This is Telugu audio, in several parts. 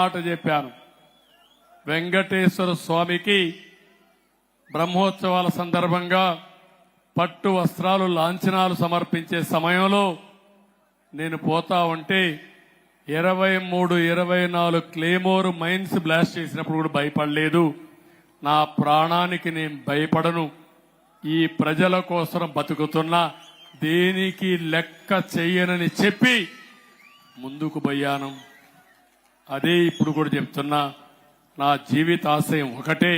మాట చెప్పాను. వెంకటేశ్వర స్వామికి బ్రహ్మోత్సవాల సందర్భంగా పట్టు వస్త్రాలు లాంఛనాలు సమర్పించే సమయంలో నేను పోతా ఉంటే ఇరవై మూడు ఇరవై నాలుగు క్లేమోర్ మైన్స్ బ్లాస్ట్ చేసినప్పుడు కూడా భయపడలేదు. నా ప్రాణానికి నేను భయపడను. ఈ ప్రజల కోసం బతుకుతున్నా. దేనికి లెక్క చెయ్యనని చెప్పి ముందుకు పోయాను. అదే ఇప్పుడు కూడా చెప్తున్నా నా జీవితాశయం ఒకటే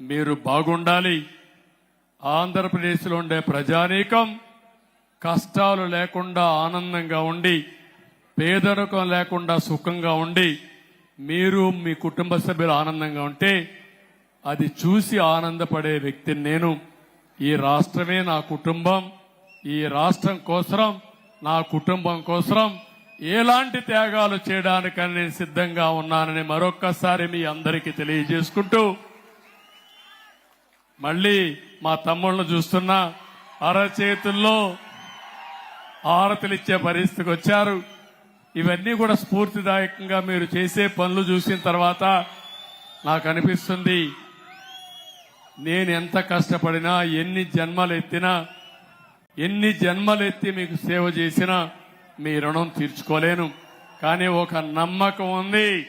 మీరు బాగుండాలి. ఆంధ్రప్రదేశ్లో ఉండే ప్రజానీకం కష్టాలు లేకుండా ఆనందంగా ఉండి పేదరికం లేకుండా సుఖంగా ఉండి మీరు మీ కుటుంబ సభ్యులు ఆనందంగా ఉంటే అది చూసి ఆనందపడే వ్యక్తిని నేను. ఈ రాష్ట్రమే నా కుటుంబం ఈ రాష్ట్రం కోసం నా కుటుంబం కోసం ఎలాంటి త్యాగాలు చేయడానికని నేను సిద్ధంగా ఉన్నానని మరొక్కసారి మీ అందరికీ తెలియజేసుకుంటూ మళ్ళీ మా తమ్ముళ్ళు చూస్తున్నా అరచేతుల్లో ఆరతలిచ్చే పరిస్థితికి వచ్చారు. ఇవన్నీ కూడా స్ఫూర్తిదాయకంగా మీరు చేసే పనులు చూసిన తర్వాత నాకు అనిపిస్తుంది నేను ఎంత కష్టపడినా ఎన్ని జన్మలు ఎత్తినా ఎన్ని జన్మలు ఎత్తి మీకు సేవ చేసినా మీ రుణం తీర్చుకోలేను. కానీ ఒక నమ్మకం ఉంది.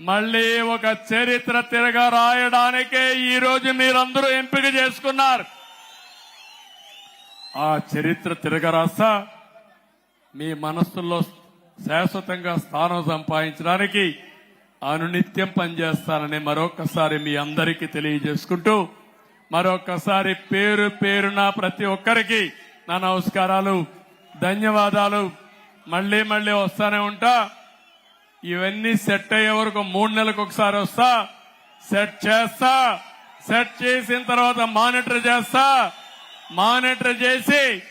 మళ్ళీ ఒక చరిత్ర తిరగ రాయడానికే ఈరోజు మీరందరూ ఎంపిక చేసుకున్నారు. ఆ చరిత్ర తిరగరాస్తా మీ మనస్సుల్లో శాశ్వతంగా స్థానం సంపాదించడానికి అనునిత్యం పనిచేస్తానని మరొకసారి మీ అందరికీ తెలియజేసుకుంటూ మరొకసారి పేరు పేరున ప్రతి ఒక్కరికి నా నమస్కారాలు ధన్యవాదాలు. మళ్ళీ మళ్ళీ వస్తానే ఉంటా. ఇవన్నీ సెట్ అయ్యే వరకు మూడు నెలలకు ఒకసారి వస్తా. సెట్ చేస్తా. సెట్ చేసిన తర్వాత మానిటర్ చేస్తా. మానిటర్ చేసి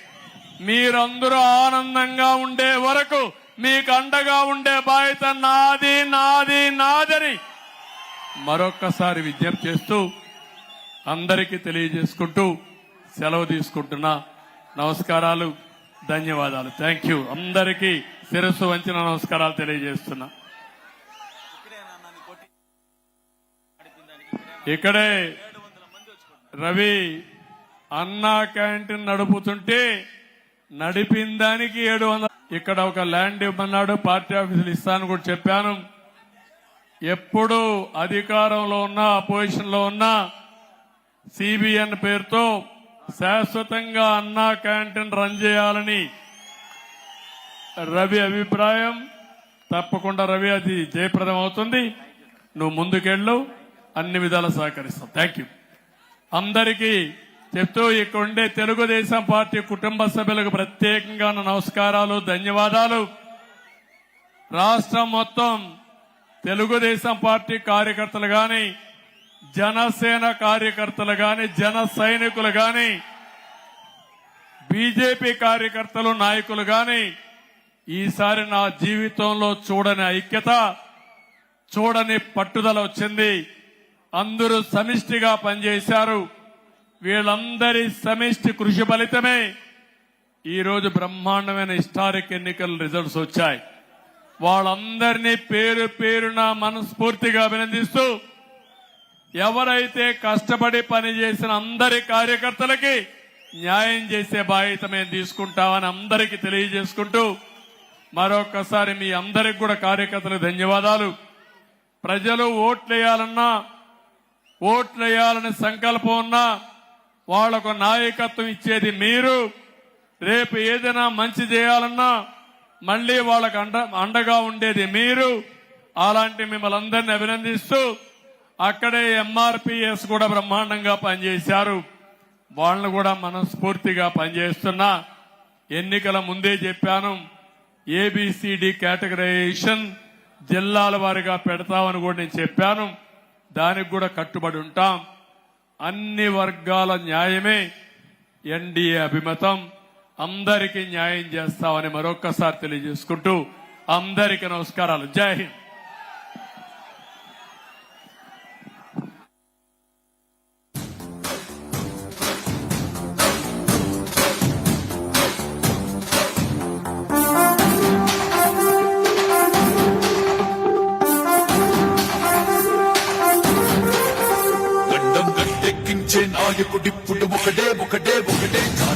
మీరందరూ ఆనందంగా ఉండే వరకు మీకు అండగా ఉండే బాధ్యత నాది నాది నాదని మరొక్కసారి విజ్ఞప్తి చేస్తూ అందరికీ తెలియజేసుకుంటూ సెలవు తీసుకుంటున్నా. నమస్కారాలు. ధన్యవాదాలు. థ్యాంక్ యూ అందరికీ శిరస్సు వంచిన నమస్కారాలు తెలియజేస్తున్నా. ఇక్కడే రవి అన్నా క్యాంటీన్ నడుపుతుంటే నడిపిన దానికి ఏడు వందల ఇక్కడ ఒక ల్యాండ్ ఇవ్వమన్నాడు పార్టీ ఆఫీసులు ఇస్తాను కూడా చెప్పాను. ఎప్పుడు అధికారంలో ఉన్నా అపోజిషన్లో ఉన్నా సిబిఎన్ పేరుతో శాశ్వతంగా అన్నా క్యాంటీన్ రన్ చేయాలని రవి అభిప్రాయం. తప్పకుండా రవి అది జయప్రదం అవుతుంది. నువ్వు ముందుకెళ్ళు. అన్ని విధాలు సహకరిస్తాం. థ్యాంక్ యూ అందరికీ చెప్తూ ఇక్కడ ఉండే తెలుగుదేశం పార్టీ కుటుంబ సభ్యులకు ప్రత్యేకంగా నమస్కారాలు ధన్యవాదాలు. రాష్ట్రం మొత్తం తెలుగుదేశం పార్టీ కార్యకర్తలు కానీ జనసేన కార్యకర్తలు గాని జన సైనికులు గాని బీజేపీ కార్యకర్తలు నాయకులు గాని ఈసారి నా జీవితంలో చూడని ఐక్యత చూడని పట్టుదల వచ్చింది. అందరూ సమిష్టిగా పనిచేశారు. వీళ్ళందరి సమిష్టి కృషి ఫలితమే ఈరోజు బ్రహ్మాండమైన హిస్టారిక్ ఎన్నికల రిజల్ట్స్ వచ్చాయి. వాళ్ళందరినీ పేరు పేరున మనస్ఫూర్తిగా అభినందిస్తూ ఎవరైతే కష్టపడి పనిచేసిన అందరి కార్యకర్తలకి న్యాయం చేసే బాధ్యత మేము తీసుకుంటామని అందరికీ తెలియజేసుకుంటూ మరొకసారి మీ అందరికి కూడా కార్యకర్తలకు ధన్యవాదాలు. ప్రజలు ఓట్లేయాలన్నా ఓట్లేయాలనే సంకల్పం ఉన్నా వాళ్ళకు నాయకత్వం ఇచ్చేది మీరు. రేపు ఏదైనా మంచి చేయాలన్నా మళ్ళీ వాళ్ళకు అండ అండగా ఉండేది మీరు. అలాంటి మిమ్మల్ని అందరినీ అభినందిస్తూ అక్కడే ఎంఆర్పిఎస్ కూడా బ్రహ్మాండంగా పనిచేశారు. వాళ్ళను కూడా మనస్ఫూర్తిగా పనిచేస్తున్నా. ఎన్నికల ముందే చెప్పాను ఏబిసిడి కేటగరైజేషన్ జిల్లాల వారిగా పెడతామని కూడా నేను చెప్పాను. దానికి కూడా కట్టుబడి ఉంటాం. అన్ని వర్గాల న్యాయమే ఎన్డీఏ అభిమతం. అందరికీ న్యాయం చేస్తామని మరొక్కసారి తెలియజేసుకుంటూ అందరికీ నమస్కారాలు. జై హింద్.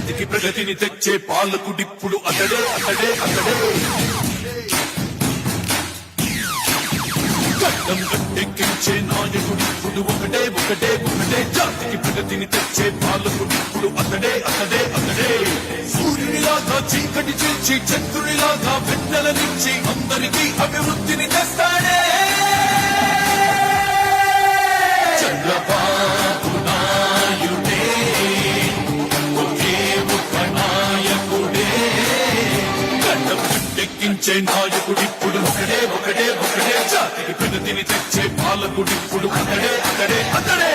ఒకడే జాతికి ప్రగతిని తెచ్చే పాలకుడిప్పుడు అతడే అతడే అతడే. గడ్డం గట్టెక్కించే నాయకుడిప్పుడు ఒకటే ఒకటే ఒకటే. జాతికి ప్రగతిని తెచ్చే పాలకుడిప్పుడు అతడే అతడే అతడే. సూర్యునిలాగా చీకటి చేర్చి చంద్రునిలాగా నుంచి అందరికీ అభివృద్ధిని తెస్తాడే. చంద్రబాబు తెచ్చే నాయకుడిప్పుడు ఒకడే ఒకడే ఒకడే జాతికి పెను తిని తెచ్చే పాలకుడిప్పుడు అతడే అతడే అతడే.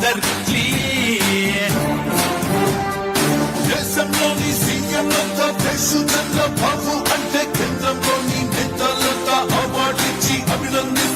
నా దేశంలోని సీఎంలంతా దేశంలో బాబు అంటే కేంద్రంలోని నేతలంతా అవార్డిచ్చి అభినందిస్తే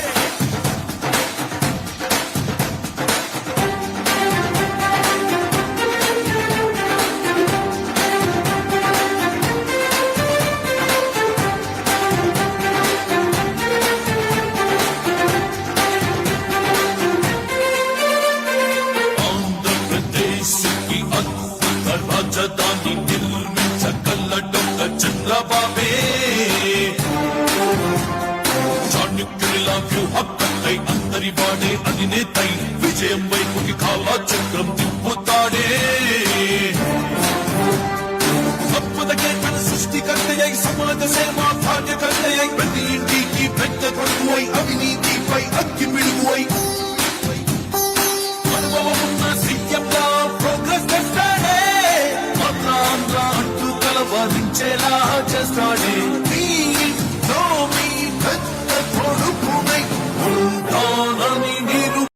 అధినేతై విజయం వైపుకి కాలాచక్రం తిప్పుతాడే. సంపదకే తన సృష్టికర్తయ్యై సమాజ సేవ భాగ్యకర్తయ్యై ప్రతి ఇంటికి పెద్ద కొడుకువై అవినీతిపై అగ్గి మిడుగువై. అనుభవమున్న సీఎంగా ప్రోగ్రెస్ తెస్తాడే అంటూ కలవరించేలా చేస్తాడే.